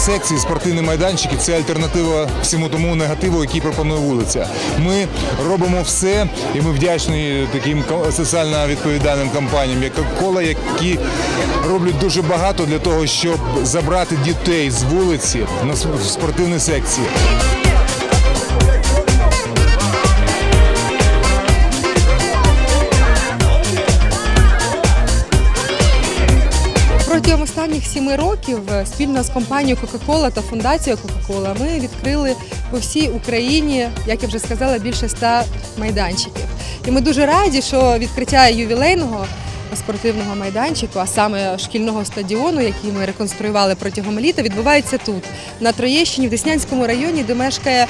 секції, спортивні майданчики це альтернатива всьому тому негативу, який пропонує вулиця. Ми робимо все, і ми вдячні таким соціально відповідальним компаніям, як Кола, які роблять дуже багато для того, щоб забрати дітей з вулиці на спортивні секції. Протягом останніх сіми років е, спільно з компанією Coca-Cola та фундацією Coca-Cola ми відкрили по всій Україні, як я вже сказала, більше ста майданчиків. І ми дуже раді, що відкриття ювілейного спортивного майданчику, а саме шкільного стадіону, який ми реконструювали протягом літа, відбувається тут, на Троєщині, в Деснянському районі, де мешкає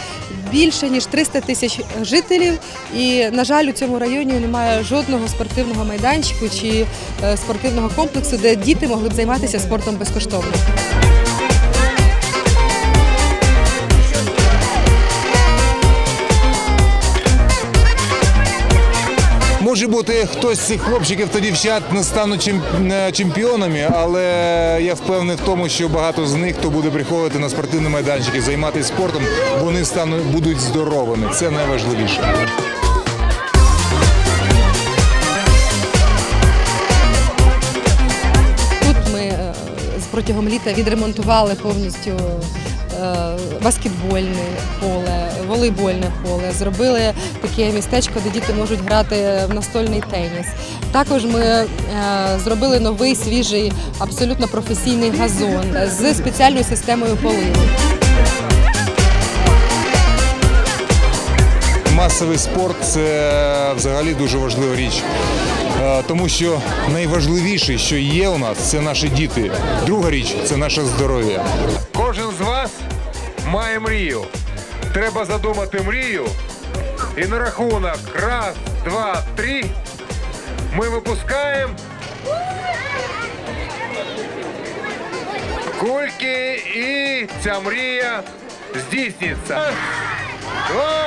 більше ніж 300 тисяч жителів. І, на жаль, у цьому районі немає жодного спортивного майданчику чи е, спортивного комплексу, де діти могли б займатися спортом безкоштовно. Бути, хтось з цих хлопчиків та дівчат не стануть е, чемпіонами, але я впевнений в тому, що багато з них, хто буде приходити на спортивні майданчики, займатися спортом, вони стануть будуть здоровими. Це найважливіше. Тут ми е, протягом літа відремонтували повністю баскетбольне поле, волейбольне поле. Зробили таке містечко, де діти можуть грати в настольний теніс. Також ми е, зробили новий свіжий, абсолютно професійний газон з спеціальною системою поливу. Масовий спорт це взагалі дуже важлива річ. Е, Тому що найважливіше, що є у нас, це наші діти. Друга річ це наше здоров'я. Кожен з вас має мрію. Треба задумати мрію. І на рахунок раз, два, три. Ми випускаємо. Кульки і ця мрія здійсниться. Два.